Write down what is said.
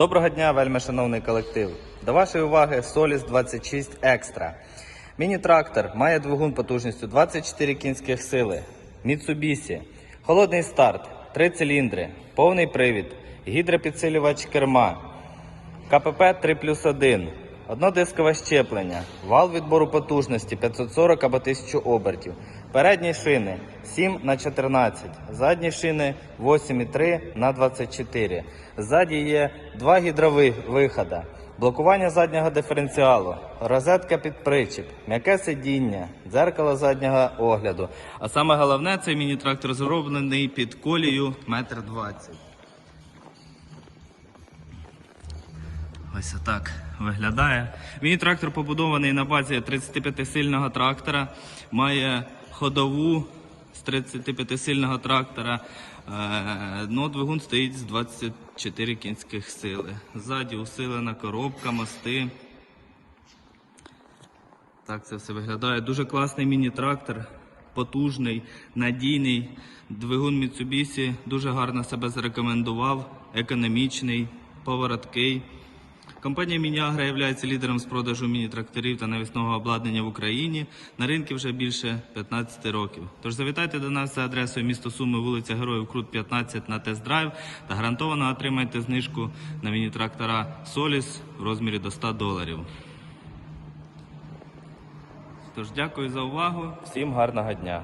Доброго дня, вельми шановний колектив. До вашої уваги Solis 26 Extra. Міні-трактор має двигун потужністю 24 кінських сили. Mitsubishi. Холодний старт, 3 циліндри, повний привід, гідропідсилювач керма, КПП 3 плюс 1, однодискове щеплення, вал відбору потужності 540 або 1000 обертів, передні шини 7 на 14, задні шини 8,3 на 24. Ззаді є два гідрових виходи, блокування заднього диференціалу, розетка під причіп, м'яке сидіння, дзеркало заднього огляду. А саме головне, цей міні-трактор зроблений під колію 1,20 м. Ось отак виглядає. Міні-трактор побудований на базі 35-сильного трактора, має ходову з 35-сильного трактора. Е, Ну, двигун стоїть з 24 кінських сили. Ззаді усилена коробка, мости. Так це все виглядає. Дуже класний міні-трактор, потужний, надійний. Двигун Mitsubishi дуже гарно себе зарекомендував, економічний, повороткий. Компанія Мініагра є лідером з продажу міні-тракторів та навісного обладнання в Україні. На ринку вже більше 15 років. Тож завітайте до нас за адресою місто Суми, вулиця Героїв Крут 15 на тест-драйв та гарантовано отримайте знижку на міні-трактора Solis в розмірі до 100 доларів. Тож дякую за увагу. Всім гарного дня.